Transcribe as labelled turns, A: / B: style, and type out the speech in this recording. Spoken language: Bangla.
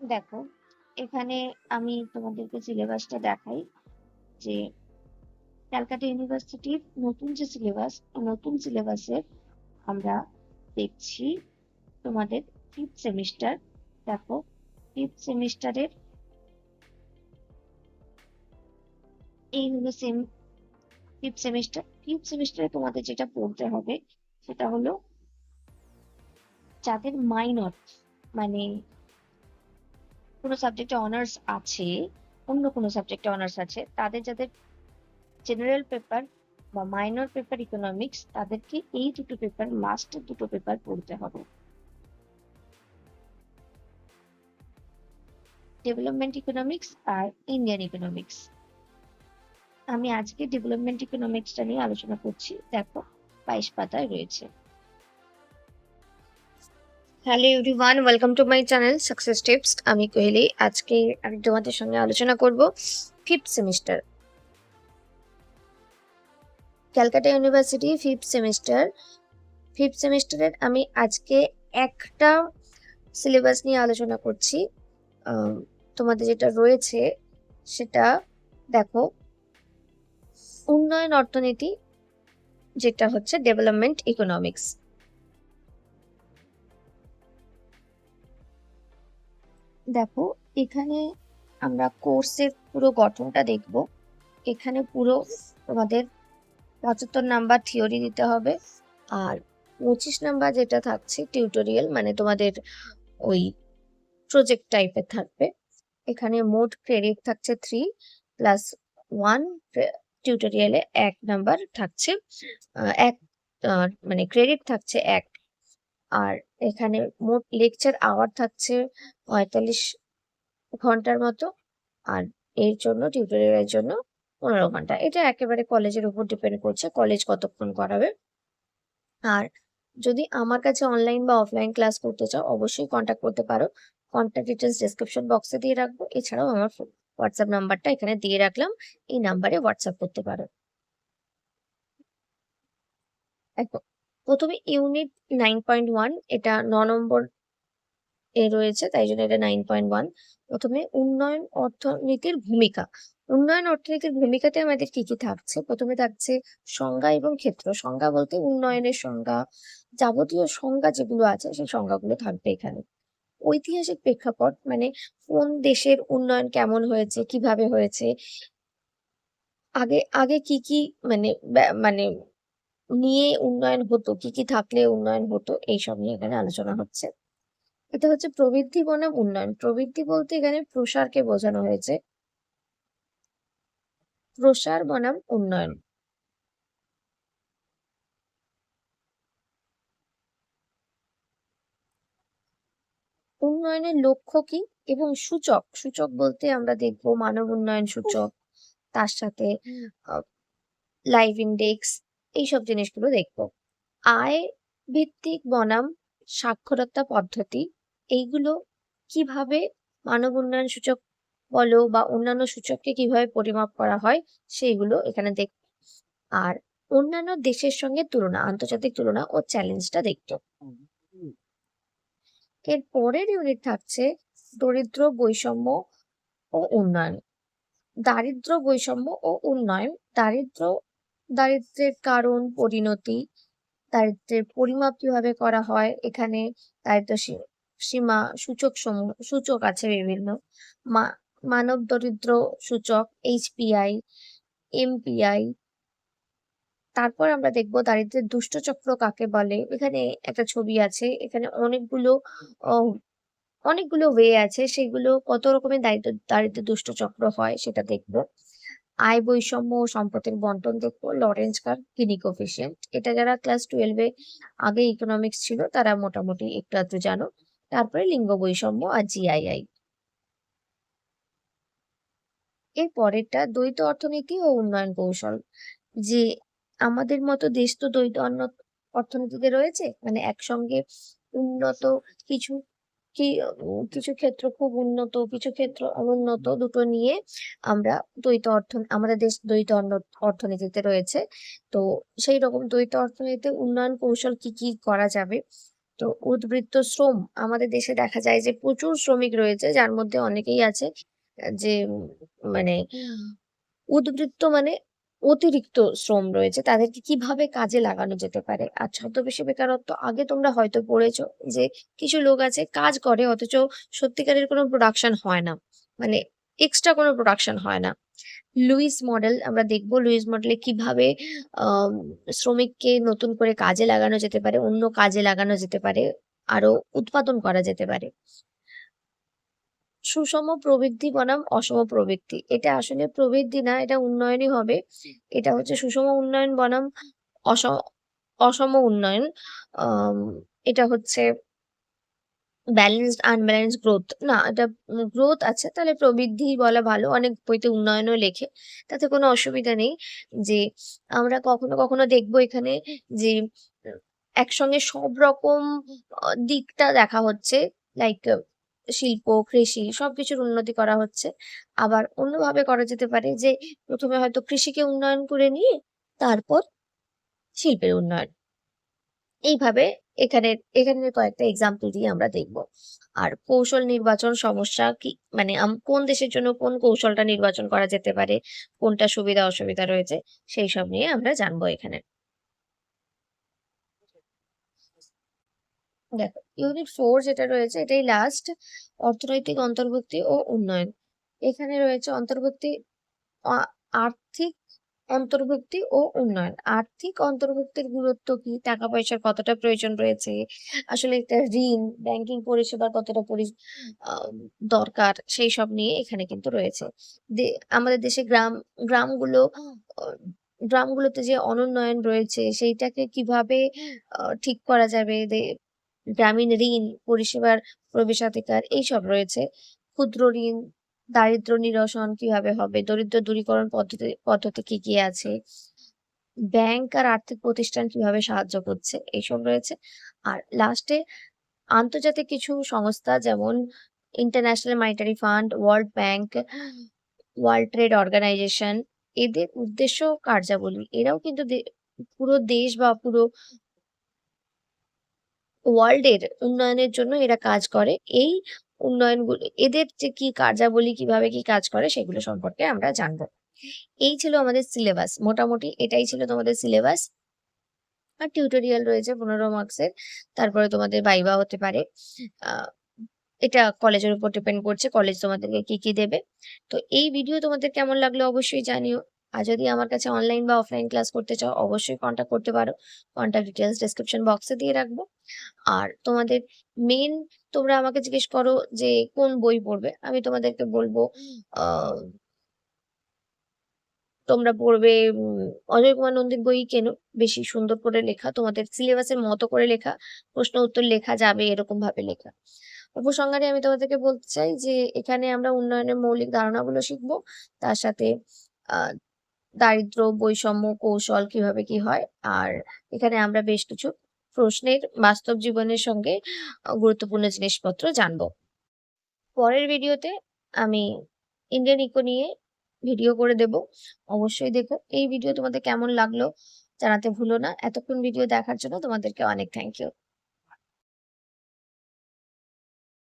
A: দেখো, এখানে আমি তোমাদেরকে সিলেবাসটা দেখাই যে ক্যালকাটা ইউনিভার্সিটির নতুন যে সিলেবাস নতুন সিলেবাসের আমরা দেখছি তোমাদের ফিফথ সেমিস্টার দেখো ফিফথ সেমিস্টারের এই হলো সেম ফিফথ সেমিস্টার ফিফথ সেমিস্টারে তোমাদের যেটা পড়তে হবে সেটা হলো যাদের মাইনর মানে কোনো সাবজেক্টে অনার্স আছে, অন্য কোনো সাবজেক্টে অনার্স আছে, তাদের যাদের জেনারেল পেপার বা মাইনর পেপার ইকোনমিক্স তাদেরকে এই দুটো পেপার লাস্টের দুটো পেপার পড়তে হবে। ডেভেলপমেন্ট ইকোনমিক্স আর ইন্ডিয়ান ইকোনমিক্স আমি আজকে ডেভেলপমেন্ট ইকোনমিক্সটা নিয়ে আলোচনা করছি। দেখো, বাইশ পাতায় রয়েছে। Hello everyone welcome to my channel success tips আমি কোহেলি। আজকে আমি তোমাদের সঙ্গে আলোচনা করব fifth semester Calcutta university fifth semester fifth সেমিস্টারের আমি আজকে একটা সিলেবাস নিয়ে আলোচনা করছি। তোমাদের যেটা রয়েছে সেটা দেখো। উন্নয়ন অর্থনীতি, যেটা হচ্ছে ডেভেলপমেন্ট ইকোনমিক্স দেখো, এখানে আমরা কোর্সের পুরো গঠনটা দেখব। এখানে পুরো তোমাদের পঁচাত্তর নাম্বার থিওরি দিতে হবে। আর পঁচিশ নাম্বার যেটা থাকছে টিউটোরিয়াল মানে তোমাদের ওই প্রজেক্ট টাইপের থাকবে। এখানে মোট ক্রেডিট থাকছে থ্রি প্লাস ওয়ান টিউটোরিয়ালে এক নাম্বার থাকছে এক মানে ক্রেডিট থাকছে এক। আর এখানে মোট লেকচার আওয়ার থাকছে পঁয়তাল্লিশ ঘণ্টার মতো। আর এর জন্য টিউটোরিয়ালের জন্য পনেরো ঘণ্টা। এটা একেবারে কলেজের উপর ডিপেন্ড করছে কলেজ কতক্ষণ করাবে। আর যদি আমার কাছে অনলাইন বা অফলাইন ক্লাস করতে চাও, অবশ্যই কন্ট্যাক্ট করতে পারো। কন্ট্যাক্ট ডিটেলস ডিসক্রিপশন বক্সে দিয়ে রাখব। এছাড়াও আমার হোয়াটসঅ্যাপ নাম্বারটা এখানে দিয়ে রাখলাম। এই নাম্বারে হোয়াটসঅ্যাপ করতে পারো। দেখো প্রথমে ইউনিট নাইন পয়েন্ট ওয়ান এটা ন নম্বর এ রয়েছে, তাই জন্য এটা নাইন পয়েন্ট ওয়ান প্রথমে উন্নয়ন অর্থনীতির ভূমিকা। উন্নয়ন অর্থনীতির ভূমিকাতে আমাদের কি কি থাকছে? প্রথমে থাকছে সংজ্ঞা এবং ক্ষেত্র। সংজ্ঞা বলতে উন্নয়নের সংজ্ঞা। যাবতীয় সংজ্ঞা যেগুলো আছে, সেই সংজ্ঞাগুলো থাকবে এখানে। ঐতিহাসিক প্রেক্ষাপট মানে কোন দেশের উন্নয়ন কেমন হয়েছে, কীভাবে হয়েছে? আগে আগে কি কি মানে মানে নিয়ে উন্নয়ন হতো, কি কি থাকলে উন্নয়ন হতো, এইসব নিয়ে এখানে আলোচনা হচ্ছে। এটা হচ্ছে প্রবৃদ্ধি বনাম উন্নয়ন। প্রবৃদ্ধি বলতে এখানে প্রসারকে বোঝানো হয়েছে। প্রসার বনাম উন্নয়ন। উন্নয়নের লক্ষ্য কি এবং সূচক? সূচক বলতে আমরা দেখব মানব উন্নয়ন সূচক, তার সাথে লাইভ ইন্ডেক্স এইসব জিনিসগুলো দেখব। আয় ভিত্তিক বনাম সাক্ষরতা পদ্ধতি, এইগুলো কীভাবে মানব উন্নয়ন সূচক বলো বা অন্যান্য সূচককে কীভাবে পরিমাপ করা হয়, সেইগুলো এখানে দেখ, আর অন্যান্য দেশের সঙ্গে তুলনা, আন্তর্জাতিক তুলনা ও চ্যালেঞ্জটা দেখতো। এর পরের ইউনিট থাকছে দরিদ্র বৈষম্য ও উন্নয়ন। দারিদ্র বৈষম্য ও উন্নয়ন, দারিদ্র দারিদ্রের কারণ, পরিণতি, দারিদ্রের পরিমাপ কীভাবে করা হয়, এখানে দারিদ্র সীমা সূচক সমূহ, সূচক আছে বিভিন্ন। মানব দরিদ্র সূচক এইচপিআই এমপিআই তারপর আমরা দেখব দারিদ্রের দুষ্ট চক্র কাকে বলে। এখানে একটা ছবি আছে, এখানে অনেকগুলো অনেকগুলো ওয়ে আছে, সেগুলো কত রকমের দারিদ্র দারিদ্র দুষ্ট চক্র হয় সেটা দেখব। আয় বৈষম্য ও সম্পদের বন্টন দেখব লরেন্স কার গিনি কোফিসিয়েন্ট এটা যারা ক্লাস টুয়েলভে আগে ইকোনমিক্স ছিল, তারা মোটামুটি একটু আধটু জানো। তারপরে লিঙ্গ বৈষম্য আর জিআইআই এর পরেরটা, দ্বৈত অর্থনীতি ও উন্নয়ন কৌশল। যে আমাদের মতো দেশ তো দ্বৈত অর্থনীতিতে রয়েছে মানে একসঙ্গে উন্নত কিছু কি কিছু ক্ষেত্র খুব উন্নত কিছু ক্ষেত্র অনুন্নত দুটো নিয়ে আমরা দ্বৈত অর্থ আমাদের দেশ দ্বৈত অর্থনীতিতে রয়েছে। তো সেই রকম দ্বৈত অর্থনীতিতে উন্নয়ন কৌশল কি কি করা যাবে? তো উদ্বৃত্ত শ্রম আমাদের দেশে দেখা যায় যে প্রচুর শ্রমিক রয়েছে যার মধ্যে অনেকেই আছে যে মানে উদ্বৃত্ত মানে অতিরিক্ত শ্রম রয়েছে, তাদেরকে কীভাবে কাজে লাগানো যেতে পারে? আর ছদ্মবেশী বেকারত্ব, আগে তোমরা হয়তো পড়েছ যে কিছু লোক আছে কাজ করে, অথচ সত্যিকারের কোনো প্রোডাকশন হয় না মানে এক্সট্রা কোনো প্রোডাকশন হয় না। লুইস মডেল আমরা দেখব লুইস মডেলে কীভাবে শ্রমিককে নতুন করে কাজে লাগানো যেতে পারে, অন্য কাজে লাগানো যেতে পারে, আরও উৎপাদন করা যেতে পারে। সুষম প্রবৃদ্ধি বনাম অসম প্রবৃদ্ধি। এটা আসলে প্রবৃদ্ধি না এটা উন্নয়নই হবে। এটা হচ্ছে সুষম উন্নয়ন বনাম অসম অসম উন্নয়ন। এটা হচ্ছে ব্যালেন্সড আনব্যালেন্সড গ্রোথ না এটা গ্রোথ আছে তাহলে প্রবৃদ্ধি বলা ভালো। অনেক বইতে উন্নয়নও লেখে। তাতে কোনো অসুবিধা নেই যে আমরা কখনো কখনো দেখব এখানে যে একসঙ্গে সব রকম দিকটা দেখা হচ্ছে। লাইক শিল্প, কৃষি সবকিছুর উন্নতি করা হচ্ছে। আবার অন্যভাবে করা যেতে পারে যে, প্রথমে হয়তো কৃষিকে উন্নয়ন করে নিয়ে তারপর শিল্পের উন্নয়ন। এইভাবে এখানে এখানে কয়েকটা এক্সাম্পল দিয়ে আমরা দেখব। আর কৌশল নির্বাচন সমস্যা কি মানে কোন দেশের জন্য কোন কৌশলটা নির্বাচন করা যেতে পারে, কোনটা সুবিধা অসুবিধা রয়েছে, সেই সব নিয়ে আমরা জানব এখানে। দেখো ইউনিট ফোর যেটা রয়েছে, এটাই লাস্ট অর্থনৈতিক অন্তর্ভুক্তি ও উন্নয়ন। এখানে রয়েছে অন্তর্ভুক্তি আর্থিক অন্তর্ভুক্তি ও উন্নয়ন। আর্থিক অন্তর্ভুক্তির গুরুত্ব কি? টাকা পয়সার কতটা প্রয়োজন রয়েছে? আসলে একটা ঋণ ব্যাংকিং পরিষেবার কতটা দরকার, সেই সব নিয়ে এখানে কিন্তু রয়েছে। আমাদের দেশে গ্রাম, গ্রামগুলো গ্রামগুলোতে যে অনুন্নয়ন রয়েছে, সেইটাকে কীভাবে ঠিক করা যাবে? গ্রামীণ ঋণ, পরিষেবার প্রবেশাধিকার এইসব রয়েছে। ক্ষুদ্র ঋণ, দারিদ্র নিরসন কীভাবে হবে, দরিদ্র দূরীকরণ পদ্ধতি পদ্ধতি কি কি আছে, ব্যাংক আর আর্থিক প্রতিষ্ঠান কীভাবে সাহায্য করছে, এইসব রয়েছে। আর লাস্টে আন্তর্জাতিক কিছু সংস্থা যেমন international monetary fund world bank world trade organization এদের উদ্দেশ্য কার্যাবলী। এরাও কিন্তু পুরো দেশ বা পুরো ওয়ার্ল্ডের উন্নয়নের জন্য এরা কাজ করে। এই উন্নয়নগুলো, এদের যে কি কার্যাবলী, কীভাবে কি কাজ করে, সেগুলো সম্পর্কে আমরা জানব। এই ছিল আমাদের সিলেবাস। মোটামুটি এটাই ছিল তোমাদের সিলেবাস। আর টিউটোরিয়াল রয়েছে পনেরো মার্কসের। তারপরে তোমাদের ভাইবা হতে পারে। এটা কলেজের উপর ডিপেন্ড করছে। কলেজ তোমাদেরকে কি কি দেবে। তো এই ভিডিও তোমাদের কেমন লাগল অবশ্যই জানিও। আর যদি আমার কাছে অনলাইন বা অফলাইন ক্লাস করতে চাও, অবশ্যই কন্ট্যাক্ট করতে পারো। কন্ট্যাক্ট ডিটেলস ডেসক্রিপশন বক্সে দিয়ে রাখব। আর তোমাদের মেন তোমরা আমাকে জিজ্ঞেস করো যে কোন বই পড়বে, আমি তোমাদেরকে বলব তোমরা পড়বে অজয় কুমার নন্দীর বই কেন? বেশি সুন্দর করে লেখা, তোমাদের সিলেবাসের মতো করে লেখা, প্রশ্ন উত্তর লেখা যাবে এরকম ভাবে লেখা। উপসংহারে আমি তোমাদেরকে বলতে চাই যে এখানে আমরা উন্নয়নের মৌলিক ধারণাগুলো শিখব, তার সাথে দারিদ্র, বৈষম্য, কৌশল কীভাবে কি হয়? আর এখানে আমরা বেশ কিছু প্রশ্নের বাস্তব জীবনের সঙ্গে গুরুত্বপূর্ণ জিনিসপত্র জানব। পরের ভিডিওতে আমি ইন্ডিয়ান ইকো নিয়ে ভিডিও করে দেব। অবশ্যই দেখো, এই ভিডিও তোমাদের কেমন লাগল জানাতে ভুলো না। এতক্ষণ ভিডিও দেখার জন্য তোমাদেরকে অনেক থ্যাংক ইউ